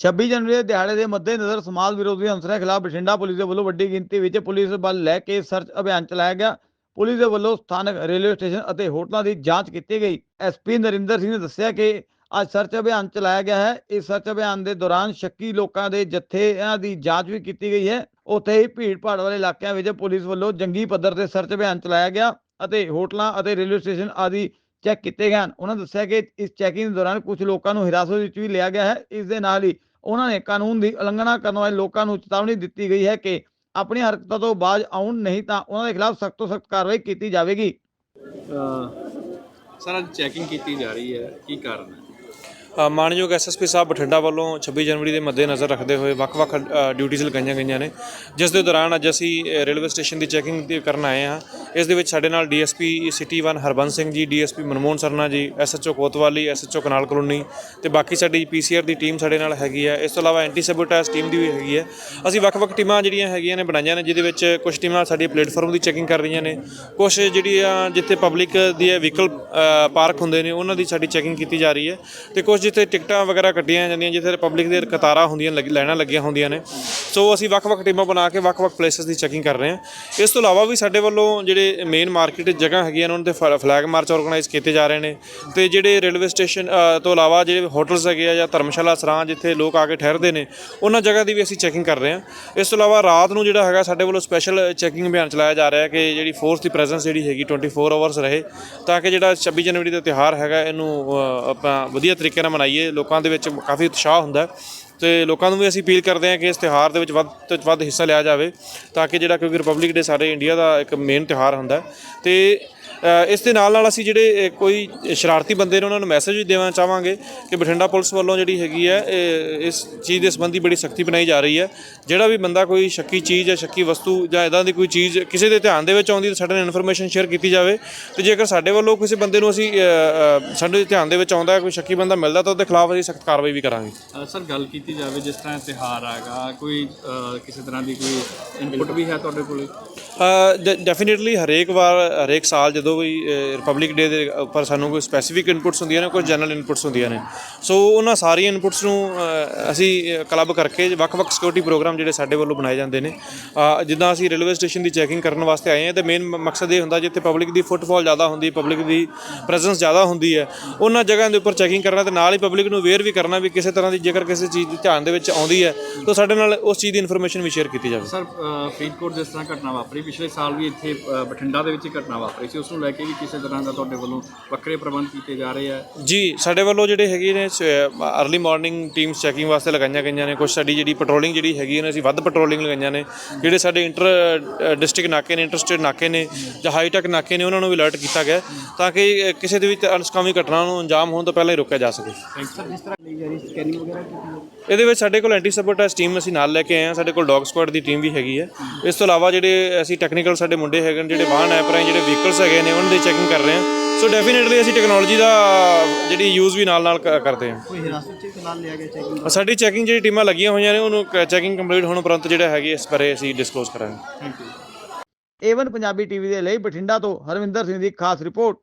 26 ਜਨਵਰੀ ਦੇ ਦਿਹਾੜੇ ਦੇ ਮੱਦੇਨਜ਼ਰ ਸਮਾਜ ਵਿਰੋਧੀ ਅੰਸਰਾਂ ਖਿਲਾਫ ਬਠਿੰਡਾ ਪੁਲਿਸ ਦੇ ਵੱਲੋਂ ਵੱਡੀ ਗਿਣਤੀ ਵਿੱਚ ਪੁਲਿਸ ਬਲ ਲੈ ਕੇ ਸਰਚ ਅਭਿਆਨ ਚਲਾਇਆ ਗਿਆ। ਪੁਲਿਸ ਦੇ ਵੱਲੋਂ ਸਥਾਨਕ ਰੇਲਵੇ ਸਟੇਸ਼ਨ ਅਤੇ ਹੋਟਲਾਂ ਦੀ ਜਾਂਚ ਕੀਤੀ ਗਈ। ਐਸਪੀ ਨਰਿੰਦਰ ਸਿੰਘ ਨੇ ਦੱਸਿਆ ਕਿ ਅੱਜ ਸਰਚ ਅਭਿਆਨ ਚਲਾਇਆ ਗਿਆ ਹੈ। ਇਸ ਸਰਚ ਅਭਿਆਨ ਦੇ ਦੌਰਾਨ ਸ਼ੱਕੀ ਲੋਕਾਂ ਦੇ ਜੱਥਿਆਂ ਦੀ ਜਾਂਚ ਵੀ ਕੀਤੀ ਗਈ ਹੈ। ਉੱਥੇ ਹੀ ਭੀੜ ਭਾੜ ਵਾਲੇ ਇਲਾਕਿਆਂ ਵਿੱਚ ਪੁਲਿਸ ਵੱਲੋਂ ਜੰਗੀ ਪੱਧਰ ਤੇ ਸਰਚ ਅਭਿਆਨ ਚਲਾਇਆ ਗਿਆ ਅਤੇ ਹੋਟਲਾਂ ਅਤੇ ਰੇਲਵੇ ਸਟੇਸ਼ਨ ਆਦਿ ਚੈੱਕ ਕੀਤੇ ਗਏ ਹਨ। ਉਹਨਾਂ ਦੱਸਿਆ ਕਿ ਇਸ ਚੈਕਿੰਗ ਦੌਰਾਨ ਕੁਝ ਲੋਕਾਂ ਨੂੰ ਹਿਰਾਸਤ ਵਿੱਚ ਵੀ ਲਿਆ ਗਿਆ ਹੈ। ਇਸ ਦੇ ਨਾਲ ਹੀ ਉਹਨਾਂ ਨੇ ਕਾਨੂੰਨ ਦੀ ਉਲੰਘਣਾ ਕਰਨ ਵਾਲੇ ਲੋਕਾਂ ਨੂੰ ਚੇਤਾਵਨੀ ਦਿੱਤੀ ਗਈ ਹੈ ਕਿ ਆਪਣੀ ਹਰਕਤਾਂ ਤੋਂ ਬਾਜ਼ ਆਉਣ ਨਹੀਂ ਤਾਂ ਉਹਨਾਂ ਦੇ ਖਿਲਾਫ ਸਖਤ ਤੋਂ ਸਖਤ ਕਾਰਵਾਈ ਕੀਤੀ ਜਾਵੇਗੀ। ਸਰ ਅੱਜ ਚੈਕਿੰਗ ਕੀਤੀ ਜਾ ਰਹੀ ਹੈ। ਕੀ ਕਾਰਨ ਹੈ? ਮਾਨਯੋਗ ਐਸਐਸਪੀ ਸਾਹਿਬ ਬਠਿੰਡਾ ਵੱਲੋਂ 26 ਜਨਵਰੀ ਦੇ ਮੱਦੇਨਜ਼ਰ ਰੱਖਦੇ ਹੋਏ ਵੱਖ-ਵੱਖ ਡਿਊਟੀਆਂ ਲਗਾਈਆਂ ਗਈਆਂ ਨੇ। ਜਿਸ ਦੇ ਦੌਰਾਨ ਅੱਜ ਅਸੀਂ ਰੇਲਵੇ ਸਟੇਸ਼ਨ ਦੀ ਚੈਕਿੰਗ ਕਰਨ ਆਏ ਹਾਂ। ਇਸ ਦੇ ਵਿੱਚ ਸਾਡੇ ਨਾਲ DSP city 1 Harbans Singh ji, DSP Manmohan Sarna ji, SHO Kotwali, SHO canal colony ਤੇ ਬਾਕੀ ਸਾਡੀ ਪੀਸੀਆਰ ਦੀ ਟੀਮ ਸਾਡੇ ਨਾਲ ਹੈਗੀ ਹੈ। ਇਸ ਤੋਂ ਇਲਾਵਾ ਐਂਟੀ ਸੈਬੋਟੇਜ ਟੀਮ ਦੀ ਵੀ ਹੈਗੀ ਹੈ। ਅਸੀਂ ਵੱਖ-ਵੱਖ ਟੀਮਾਂ ਜਿਹੜੀਆਂ ਹੈਗੀਆਂ ਨੇ ਬਣਾਈਆਂ ਨੇ, ਜਿਹਦੇ ਵਿੱਚ ਕੁਝ ਟੀਮਾਂ ਸਾਡੀ ਪਲੇਟਫਾਰਮ ਦੀ ਚੈਕਿੰਗ ਕਰ ਰਹੀਆਂ ਨੇ। ਕੁਝ ਜਿਹੜੀਆਂ ਜਿੱਥੇ ਪਬਲਿਕ ਦੀ ਵਹੀਕਲ ਪਾਰਕ ਹੁੰਦੇ ਨੇ, ਉਹਨਾਂ ਦੀ ਸਾਡੀ ਚੈਕਿੰਗ ਕੀਤੀ ਜਾ ਰਹੀ ਹੈ ਤੇ ਕੁਝ ਜਿੱਥੇ ਟਿਕਟਾਂ ਵਗੈਰਾ ਕੱਟੀਆਂ ਜਾਂਦੀਆਂ, ਜਿੱਥੇ ਪਬਲਿਕ ਦੇ ਕਤਾਰਾਂ ਹੁੰਦੀਆਂ, ਲੱਗ- ਲਾਈਨਾਂ ਲੱਗੀਆਂ ਹੁੰਦੀਆਂ ਨੇ। ਸੋ ਅਸੀਂ ਵੱਖ-ਵੱਖ ਟੀਮਾਂ ਬਣਾ ਕੇ ਵੱਖ-ਵੱਖ ਪਲੇਸਸ ਦੀ ਚੈਕਿੰਗ ਕਰ ਰਹੇ ਹਾਂ। ਇਸ ਤੋਂ ਇਲਾਵਾ ਵੀ ਸਾਡੇ ਵੱਲੋਂ ਜਿਹੜੇ ਮੇਨ ਮਾਰਕੀਟ ਜਗ੍ਹਾ ਹੈਗੀਆਂ ਨੇ, ਉਹਨਾਂ ਤੇ ਫਲੈਗ ਮਾਰਚ ਆਰਗੇਨਾਈਜ਼ ਕੀਤੇ ਜਾ ਰਹੇ ਨੇ। ਤੇ ਜਿਹੜੇ ਰੇਲਵੇ ਸਟੇਸ਼ਨ ਤੋਂ ਇਲਾਵਾ ਜਿਹੜੇ ਹੋਟਲਸ ਹੈਗੇ ਆ ਜਾਂ ਧਰਮਸ਼ਾਲਾ, ਸਰਾਂ ਜਿੱਥੇ ਲੋਕ ਆ ਕੇ ਠਹਿਰਦੇ ਨੇ, ਉਹਨਾਂ ਜਗ੍ਹਾ ਦੀ ਵੀ ਅਸੀਂ ਚੈਕਿੰਗ ਕਰ ਰਹੇ ਹਾਂ। ਇਸ ਤੋਂ ਇਲਾਵਾ ਰਾਤ ਨੂੰ ਜਿਹੜਾ ਹੈਗਾ ਸਾਡੇ ਵੱਲੋਂ ਸਪੈਸ਼ਲ ਚੈਕਿੰਗ ਅਭਿਆਨ ਚਲਾਇਆ ਜਾ ਰਿਹਾ ਹੈ ਕਿ ਜਿਹੜੀ ਫੋਰਸ ਦੀ ਪ੍ਰੈਜ਼ੈਂਸ ਜਿਹੜੀ ਹੈਗੀ 24 ਆਵਰਸ ਰਹੇ, ਤਾਂ ਕਿ ਜਿਹੜਾ 26 ਜਨਵਰੀ ਦਾ ਤਿਉਹਾਰ ਹੈਗਾ, ਇਹਨੂੰ ਆਪਾਂ ਵਧੀਆ ਤਰੀਕੇ ਨਾਲ ਮਨਾਈਏ। ਲੋਕਾਂ ਦੇ ਵਿੱਚ ਕਾਫੀ ਉਤਸ਼ਾਹ ਹੁੰਦਾ ਤੇ ਲੋਕਾਂ ਨੂੰ ਵੀ ਅਸੀਂ ਅਪੀਲ ਕਰਦੇ ਹਾਂ ਕਿ ਇਸ ਤਿਉਹਾਰ ਦੇ ਵਿੱਚ ਵੱਧ ਤੋਂ ਵੱਧ ਹਿੱਸਾ ਲਿਆ ਜਾਵੇ ਤਾਂ ਕਿ ਜਿਹੜਾ ਕਿਉਂਕਿ ਰਿਪਬਲਿਕ ਡੇ ਸਾਰੇ ਇੰਡੀਆ ਦਾ ਇੱਕ ਮੇਨ ਤਿਉਹਾਰ ਹੁੰਦਾ ਹੈ। ਤੇ ਇਸ ਦੇ ਨਾਲ ਨਾਲ ਅਸੀਂ ਜਿਹੜੇ ਕੋਈ ਸ਼ਰਾਰਤੀ ਬੰਦੇ ਨੇ ਉਹਨਾਂ ਨੂੰ ਮੈਸੇਜ ਵੀ ਦੇਣਾ ਚਾਹਾਂਗੇ ਕਿ ਬਠਿੰਡਾ ਪੁਲਿਸ ਵੱਲੋਂ ਜਿਹੜੀ ਹੈਗੀ ਹੈ ਇਹ ਇਸ ਚੀਜ਼ ਦੇ ਸੰਬੰਧੀ ਬੜੀ ਸਖਤੀ ਬਣਾਈ ਜਾ ਰਹੀ ਹੈ। ਜਿਹੜਾ ਵੀ ਬੰਦਾ ਕੋਈ ਸ਼ੱਕੀ ਚੀਜ਼ ਜਾਂ ਸ਼ੱਕੀ ਵਸਤੂ ਜਾਂ ਇਦਾਂ ਦੀ ਕੋਈ ਚੀਜ਼ ਕਿਸੇ ਦੇ ਧਿਆਨ ਦੇ ਵਿੱਚ ਆਉਂਦੀ ਤਾਂ ਸਾਡੇ ਨਾਲ ਇਨਫੋਰਮੇਸ਼ਨ ਸ਼ੇਅਰ ਕੀਤੀ ਜਾਵੇ। ਤੇ ਜੇਕਰ ਸਾਡੇ ਵੱਲੋਂ ਕਿਸੇ ਬੰਦੇ ਨੂੰ ਅਸੀਂ ਸਾਡੇ ਧਿਆਨ ਦੇ ਵਿੱਚ ਆਉਂਦਾ ਕੋਈ ਸ਼ੱਕੀ ਬੰਦਾ ਮਿਲਦਾ ਤਾਂ ਉਹਦੇ ਖਿਲਾਫ ਅਸੀਂ ਸਖਤ ਕਾਰਵਾਈ ਵੀ ਕਰਾਂਗੇ। ਸਰ ਗੱਲ ਕੀਤੀ ਜਾਵੇ ਜਿਸ ਤਰ੍ਹਾਂ ਤਿਹਾਰ ਆਗਾ ਕੋਈ ਕਿਸੇ ਤਰ੍ਹਾਂ ਦੀ ਕੋਈ ਇਨਪੁਟ ਵੀ ਹੈ ਤੁਹਾਡੇ ਕੋਲ? ਡੈਫੀਨਿਟਲੀ ਹਰੇਕ ਵਾਰ ਹਰੇਕ ਸਾਲ ਜਦੋਂ ਵੀ ਰਿਪਬਲਿਕ ਡੇ ਦੇ ਉੱਪਰ ਸਾਨੂੰ ਕੋਈ ਸਪੈਸੀਫਿਕ ਇਨਪੁਟਸ ਹੁੰਦੀਆਂ ਨੇ, ਕੋਈ ਜਨਰਲ ਇਨਪੁਟਸ ਹੁੰਦੀਆਂ ਨੇ। ਸੋ ਉਹਨਾਂ ਸਾਰੀਆਂ ਇਨਪੁਟਸ ਨੂੰ ਅਸੀਂ ਕਲੱਬ ਕਰਕੇ ਵੱਖ-ਵੱਖ ਸਿਕਿਉਰਿਟੀ ਪ੍ਰੋਗਰਾਮ ਜਿਹੜੇ ਸਾਡੇ ਵੱਲੋਂ ਬਣਾਏ ਜਾਂਦੇ ਨੇ। ਜਿੱਦਾਂ ਅਸੀਂ ਰੇਲਵੇ ਸਟੇਸ਼ਨ ਦੀ ਚੈਕਿੰਗ ਕਰਨ ਵਾਸਤੇ ਆਏ ਹਾਂ ਤੇ ਮੇਨ ਮਕਸਦ ਇਹ ਹੁੰਦਾ ਜਿੱਥੇ ਪਬਲਿਕ ਦੀ ਫੁੱਟਫਾਲ ਜ਼ਿਆਦਾ ਹੁੰਦੀ ਪਬਲਿਕ ਦੀ ਪ੍ਰੈਜ਼ੈਂਸ ਜ਼ਿਆਦਾ ਹੁੰਦੀ ਹੈ, ਉਹਨਾਂ ਜਗ੍ਹਾ ਦੇ ਉੱਪਰ ਚੈਕਿੰਗ ਕਰਨਾ ਤੇ ਨਾਲ ਹੀ ਪਬਲਿਕ ਨੂੰ ਅਵੇਅਰ ਵੀ ਕਰਨਾ ਵੀ ਕਿਸੇ ਤਰ੍ਹਾਂ ਦੀ ਜੇਕਰ ਕਿਸੇ ਚੀਜ਼ ਦੀ ਧਿਆਨ ਦੇ ਵਿੱਚ ਆਉਂਦੀ ਹੈ, ਤਾਂ ਸਾਡੇ ਨਾਲ ਉਸ ਚੀਜ਼ ਦੀ ਇਨਫੋਰਮੇਸ਼ਨ ਵੀ ਸ਼ੇਅਰ ਕੀਤੀ ਜਾਵੇ। ਸਰ ਫਰੀਦਕੋਟ ਜਿਸ ਤਰ੍ਹਾਂ ਘਟਨਾ ਵਾਪਰੀ, ਪਿਛਲੇ ਸਾਲ ਵੀ ਇੱਥੇ ਬਠਿੰਡਾ ਦੇ ਵਿੱਚ ਹੀ ਘਟਨਾ ਵਾਪਰੀ ਸੀ, ਉਸ ਨੂੰ ਲੈ ਕੇ ਵੀ ਕਿਸੇ ਤਰ੍ਹਾਂ ਦਾ ਤੁਹਾਡੇ ਵੱਲੋਂ ਵੱਖਰੇ ਪ੍ਰਬੰਧ ਕੀਤੇ ਜਾ ਰਹੇ ਆ? ਜੀ ਸਾਡੇ ਵੱਲੋਂ ਜਿਹੜੇ ਹੈਗੇ ਨੇ ਅਰਲੀ ਮਾਰਨਿੰਗ ਟੀਮਸ ਚੈਕਿੰਗ ਵਾਸਤੇ ਲਗਾਈਆਂ ਗਈਆਂ ਨੇ। ਕੁਝ ਸਾਡੀ ਜਿਹੜੀ ਪੈਟਰੋਲਿੰਗ ਜਿਹੜੀ ਹੈਗੀ ਨੇ ਅਸੀਂ ਵੱਧ ਪੈਟਰੋਲਿੰਗ ਲਗਾਈਆਂ ਨੇ। ਜਿਹੜੇ ਸਾਡੇ ਇੰਟਰ ਡਿਸਟ੍ਰਿਕਟ ਨਾਕੇ ਨੇ ਇੰਟਰਸਟੇਟ ਨਾਕੇ ਨੇ ਜਾਂ ਹਾਈਟੈਕ ਨਾਕੇ ਨੇ ਉਹਨਾਂ ਨੂੰ ਵੀ ਅਲਰਟ ਕੀਤਾ ਗਿਆ ਤਾਂ ਕਿ ਕਿਸੇ ਦੇ ਵੀ ਅਨਸਕਾਮੀ ਘਟਨਾ ਨੂੰ ਅੰਜਾਮ ਹੋਣ ਤੋਂ ਪਹਿਲਾਂ ਹੀ ਰੋਕਿਆ ਜਾ ਸਕੇ। ਸਰ ਜਿਸ ਤਰ੍ਹਾਂ ਲਈ ਜਾ ਰਹੀ ਸਕੈਨਿੰਗ ਵਗੈਰਾ ਕੀਤੀ ਇਹਦੇ ਵਿੱਚ ਸਾਡੇ ਕੋਲ ਐਂਟੀ ਸਬੋਟਾਜ ਟੀਮ ਅਸੀਂ ਨਾਲ ਲੈ ਕੇ ਆਏ ਹਾਂ। ਸਾਡੇ ਕੋਲ ਡੌਗ ਸਕੁਆਡ ਦੀ ਟੀਮ ਵੀ ਹੈਗੀ ਹੈ ਇਸ ਤੋਂ ਇਲਾਵਾ ਜਿਹੜੇ ਅਸੀਂ ਟੈਕਨੀਕਲ ਸਾਡੇ ਮੁੰਡੇ ਹੈਗੇ ਨੇ ਜਿਹੜੇ ਵਾਹਨ ਐਪ ਰਾਹੀਂ ਜਿਹੜੇ ਵਹੀਕਲਸ ਹੈਗੇ ਨੇ ਉਹਨਾਂ ਦੀ ਚੈਕਿੰਗ ਕਰ ਰਹੇ ਹਾਂ। ਸੋ ਡੈਫੀਨਿਟਲੀ ਅਸੀਂ ਟੈਕਨੋਲੋਜੀ ਦਾ ਜਿਹੜੀ ਯੂਜ਼ ਵੀ ਨਾਲ ਨਾਲ ਕ- ਕਰਦੇ ਹਾਂ। ਕੋਈ ਹਿਰਾਸਤ 'ਚ ਫਿਲਹਾਲ ਲਿਆ ਗਿਆ ਚੈਕਿੰਗ ਸਾਡੀ ਚੈਕਿੰਗ ਜਿਹੜੀ ਟੀਮਾਂ ਲੱਗੀਆਂ ਹੋਈਆਂ ਨੇ ਉਹਨੂੰ ਚੈਕਿੰਗ ਕੰਪਲੀਟ ਹੋਣ ਉਪਰੰਤ ਜਿਹੜਾ ਹੈਗੀ ਇਸ ਬਾਰੇ ਅਸੀਂ ਡਿਸਕਲੋਜ਼ ਕਰਾਂਗੇ। Thank you Avon Punjabi TV ਦੇ ਲਈ ਬਠਿੰਡਾ ਤੋਂ ਹਰਵਿੰਦਰ ਸਿੰਘ ਦੀ ਖਾਸ ਰਿਪੋਰਟ